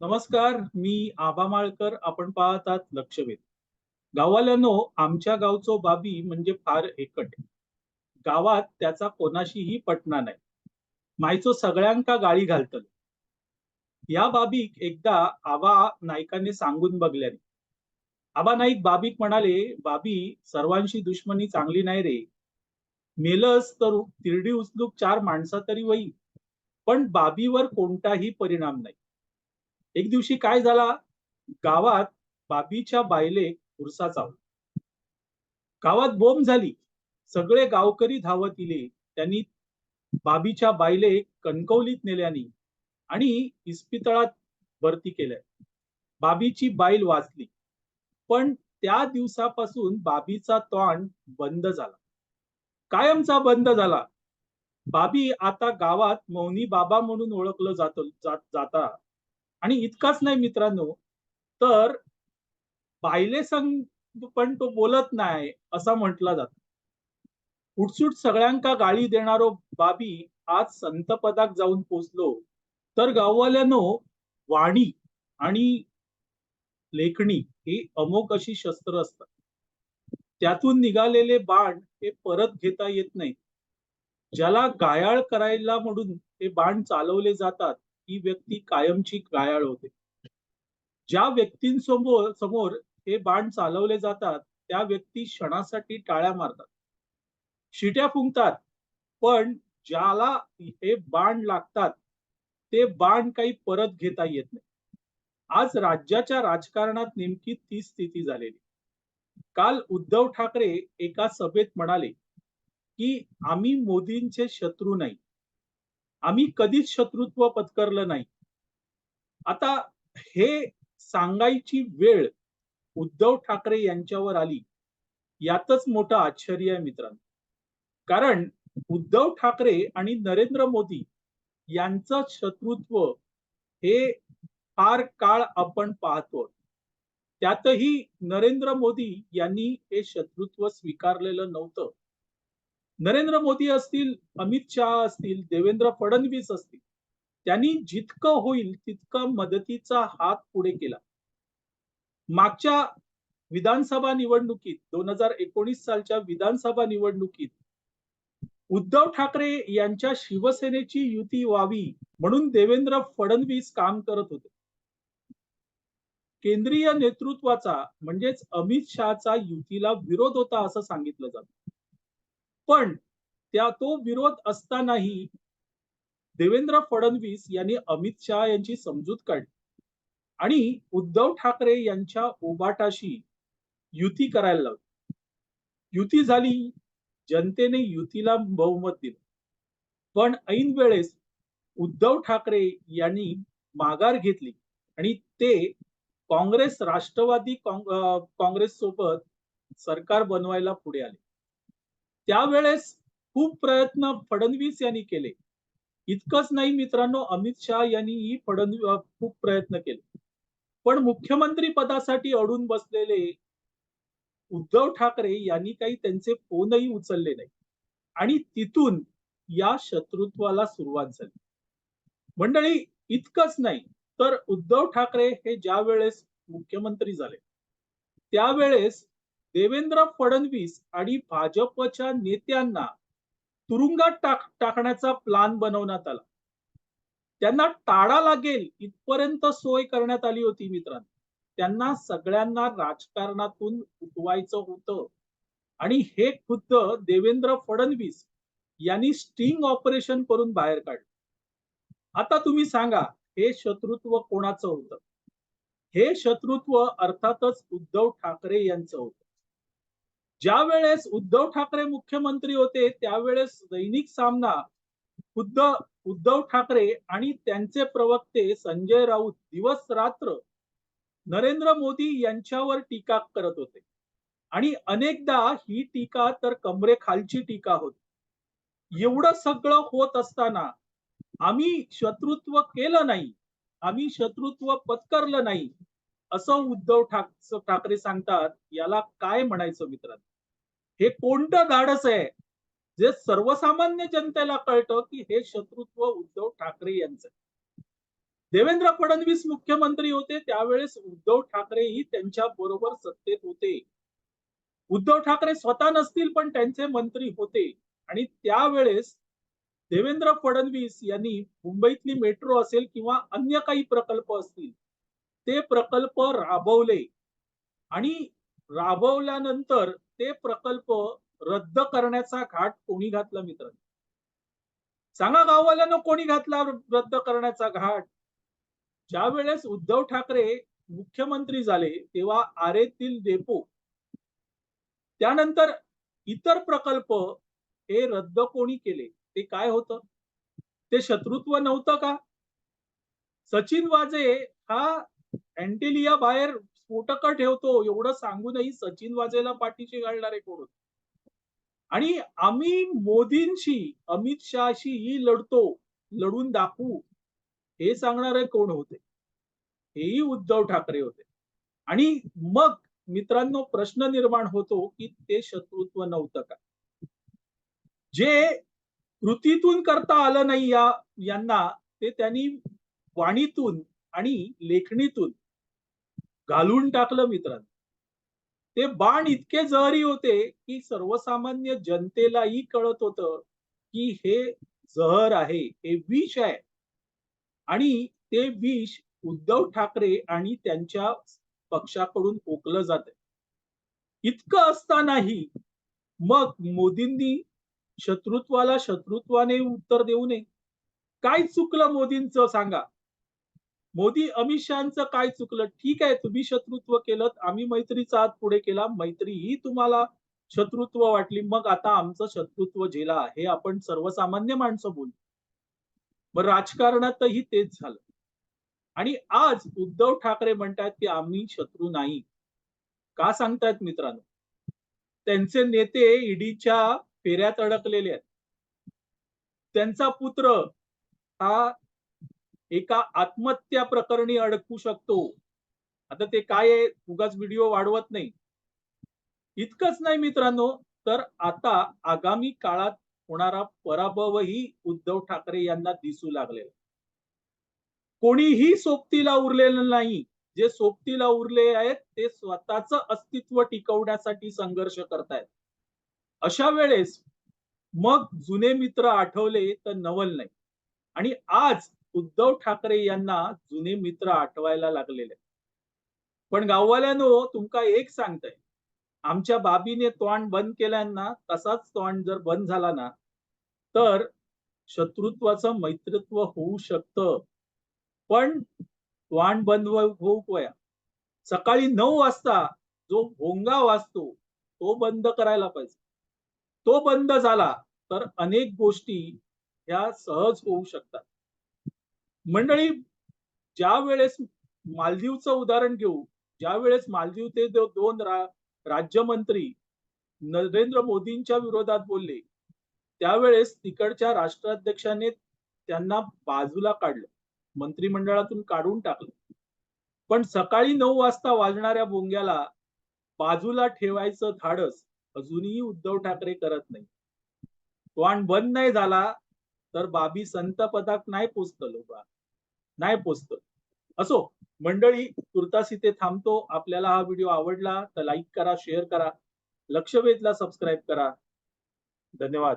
नमस्कार मी आबा माळकर. आपण पाहतात लक्षवेध. गाववाल्यानो आमच्या गावचो बाबी म्हणजे फार एकट. गावात त्याचा कोणाशीही पटना नाही. मायचो सगळ्यांका गाळी घालतलो. या बाबीक एकदा आबा नाईकाने सांगून बघल्याने आबा नाईक बाबीक म्हणाले बाबी सर्वांशी दुश्मनी चांगली नाही रे. मेलस तर तिरडी उचलूक चार माणसा तरी वई पण बाबीवर कोणताही परिणाम नाही. एक दिवशी काय झाला? गावात बाबीच्या बायले उरसा चावला. गावात बोंब झाली. सगळे गावकरी धावत इले. त्यांनी बाबीच्या बायले कणकवलीत नेल्यानी आणि इस्पितळात भरती केल्या. बाबीची बाईल वाचली पण त्या दिवसापासून बाबीचा तोंड बंद झाला. कायमचा बंद झाला. बाबी आता गावात मौनी बाबा म्हणून ओळखलं जात जाता. आणि इतकाच नाही मित्रांनो तर बायले संग पण तो बोलत नाही असा म्हटला जातो. उठसूट सगळ्यांका गाळी देणारो बाबी आज संतपदाक जाऊन पोचलो तर गाववाल्यानो वाणी आणि लेखणी ही अमोक अशी शस्त्र असतात. त्यातून निघालेले बाण हे परत घेता येत नाही ज्याला गायाळ करायला म्हणून हे बाण चालवले जातात ही व्यक्ती कायमची गायाळ होते. ज्या व्यक्तींसमोर समोर हे बाण चालवले जातात त्या व्यक्ती क्षणासाठी टाळ्या मारतात. शिट्या फुंकतात पण ज्याला हे बाण लागतात ते बाण काही परत घेता येत नाही. आज राज्याच्या राजकारणात नेमकी ती स्थिती झालेली. काल उद्धव ठाकरे एका सभेत म्हणाले की आम्ही मोदींचे शत्रू नाही. आम्ही कधीच शत्रुत्व पत्करलं नाही. आता हे सांगायची वेळ उद्धव ठाकरे यांच्यावर आली यातच मोठं आश्चर्य आहे मित्रांनो. कारण उद्धव ठाकरे आणि नरेंद्र मोदी यांचं शत्रुत्व हे फार काळ आपण पाहतो त्यातही नरेंद्र मोदी यांनी हे शत्रुत्व स्वीकारलेलं नव्हतं. नरेंद्र मोदी असतील अमित शहा असतील देवेंद्र फडणवीस असतील त्यांनी जितकं होईल तितकं मदतीचा हात पुढे केला. मागच्या विधानसभा निवडणुकीत दोन हजार एकोणीस सालच्या विधानसभा निवडणुकीत उद्धव ठाकरे यांच्या शिवसेनेची युती व्हावी म्हणून देवेंद्र फडणवीस काम करत होते. केंद्रीय नेतृत्वाचा म्हणजेच अमित शहाचा युतीला विरोध होता असं सांगितलं जातं. पण त्या तो विरोध असतानाही देवेंद्र फडणवीस यांनी अमित शहा यांची समजूत काढली. आणि उद्धव ठाकरे यांच्या उबाटाशी युती करायला लावली. युती झाली जनतेने युतीला बहुमत दिलं. पण ऐन वेळेस उद्धव ठाकरे यांनी माघार घेतली आणि ते काँग्रेस राष्ट्रवादी काँग्रेस सोबत सरकार बनवायला पुढे आले. त्यावेळेस खूप प्रयत्न फडणवीस यांनी केले. इतकंच नाही मित्रांनो अमित शहा यांनीही फडणवीस खूप प्रयत्न केले. पण मुख्यमंत्री पदासाठी अडून बसलेले उद्धव ठाकरे यांनी काही त्यांचे फोनही उचलले नाही. आणि तिथून या शत्रुत्वाला सुरुवात झाली. मंडळी इतकंच नाही तर उद्धव ठाकरे हे ज्या वेळेस मुख्यमंत्री झाले त्यावेळेस देवेंद्र फडणवीस आणि भाजपच्या नेत्यांना तुरुंगात टाक टाकण्याचा प्लान बनवण्यात आला. त्यांना टाळा लागेल इथपर्यंत सोय करण्यात आली होती मित्रांनो. त्यांना सगळ्यांना राजकारणातून उठवायचं होतं. आणि हे खुद्द देवेंद्र फडणवीस यांनी स्टिंग ऑपरेशन करून बाहेर काढलं. आता तुम्ही सांगा हे शत्रुत्व कोणाचं होतं? हे शत्रुत्व अर्थातच उद्धव ठाकरे यांचं होतं. ज्या वेळेस उद्धव ठाकरे मुख्यमंत्री होते त्यावेळेस दैनिक सामना खुद्द उद्धव ठाकरे आणि त्यांचे प्रवक्ते संजय राऊत दिवस रात्र नरेंद्र मोदी यांच्यावर टीका करत होते. आणि अनेकदा ही टीका तर कमरेखालची टीका होती. एवढं सगळं होत असताना आम्ही शत्रुत्व केलं नाही आम्ही शत्रुत्व पत्करलं नाही असं उद्धव ठाक ठाकरे सांगतात याला काय म्हणायचं मित्रांनो? हे कोणतं धाडस आहे? जे सर्वसामान्य जनतेला कळतं की हे शत्रुत्व उद्धव ठाकरे यांचं. देवेंद्र फडणवीस मुख्यमंत्री होते त्यावेळेस उद्धव ठाकरेही त्यांच्या बरोबर सत्तेत होते. उद्धव ठाकरे स्वतः नसतील पण त्यांचे मंत्री होते. आणि त्यावेळेस देवेंद्र फडणवीस यांनी मुंबईतली मेट्रो असेल किंवा अन्य काही प्रकल्प असतील ते प्रकल्प राबवले. आणि राबवल्यानंतर ते प्रकल्प रद्द करण्याचा घाट कोणी घातला मित्र सांगा गाववाल्यानं कोणी घातला रद्द करण्याचा घाट? ज्या वेळेस उद्धव ठाकरे मुख्यमंत्री झाले तेव्हा आरेतील डेपो त्यानंतर इतर प्रकल्प हे रद्द कोणी केले? ते काय होतं? ते शत्रुत्व नव्हतं का? सचिन वाजे हा अँटेलिया बाहेर स्फोटक ठेवतो एवढं सांगूनही सचिन वाजेला पाठीशी घालणारे कोण होते? आणि आम्ही मोदींशी अमित शहाशी लढतो लढून दाखवू हे सांगणारे कोण होते? हेही उद्धव ठाकरे होते. आणि मग मित्रांनो प्रश्न निर्माण होतो की ते शत्रुत्व नव्हतं का? जे कृतीतून करता आलं नाही या यांना ते त्यांनी वाणीतून आणि लेखणीतून घालून टाकलं मित्रांनो. ते बाण इतके जहरी होते की सर्वसामान्य जनतेलाही कळत होतं की हे जहर आहे हे विष आहे. आणि ते विष उद्धव ठाकरे आणि त्यांच्या पक्षाकडून ओकलं जात इतकं असतानाही मग मोदींनी शत्रुत्वाला शत्रुत्वाने उत्तर देऊ नये. काय चुकलं मोदींचं सांगा. मोदी अमित शहाचं काय चुकलं? ठीक आहे तुम्ही शत्रुत्व केलं आम्ही मैत्रीचा हात पुढे केला मैत्री ही तुम्हाला शत्रुत्व वाटली. मग आता आमचं शत्रुत्व झेला हे आपण सर्वसामान्य माणसं बोलू. मग राजकारणातही तेच झालं. आणि आज उद्धव ठाकरे म्हणतात की आम्ही शत्रू नाही. का सांगतायत मित्रांनो? त्यांचे नेते ईडीच्या फेऱ्यात अडकलेले आहेत. त्यांचा पुत्र हा एका आत्महत्या प्रकरणी अडकू शकतो. आता ते काय आहे? उगाच व्हिडिओ वाढवत नाही. इतकंच नाही मित्रांनो तर आता आगामी काळात होणारा पराभवही उद्धव ठाकरे यांना दिसू लागलेला कोणीही सोबतीला उरलेलं नाही. जे सोबतीला उरले आहेत ते स्वतःच अस्तित्व टिकवण्यासाठी संघर्ष करतायत. अशा वेळेस मग जुने मित्र आठवले तर नवल नाही. आणि आज उद्धव ठाकरे यांना जुने मित्र आठवायला लागलेले. पण गाववाल्यानो तुमका एक सांगताय. आमच्या बाबीने तोंड बंद केल्यांना तसाच तोंड जर बंद झाला ना तर शत्रुत्वाचं मैत्रित्व होऊ शकतं. पण तोंड बंद होऊ वया सकाळी नऊ वाजता जो भोंगा वाजतो तो बंद करायला पाहिजे. तो बंद झाला तर अनेक गोष्टी ह्या सहज होऊ शकतात. मंडळी ज्या वेळेस मालदीवचं उदाहरण घेऊ ज्या वेळेस मालदीवचे दोन रा, राज्यमंत्री नरेंद्र मोदींच्या विरोधात बोलले त्यावेळेस तिकडच्या राष्ट्राध्यक्षाने त्यांना बाजूला काढलं मंत्रिमंडळातून काढून टाकलं. पण सकाळी नऊ वाजता वाजणाऱ्या बोंग्याला बाजूला ठेवायचं धाडस अजूनही उद्धव ठाकरे करत नाही. तोंड बंद नाही झाला तर बाबी संत पदाक नाही पोचतलो बा नाही पोचत. असो मंडळी तुर्तास इथे थांबतो. आपल्याला हा व्हिडिओ आवडला तर लाईक करा शेअर करा. लक्ष वेधला सबस्क्राईब करा. धन्यवाद.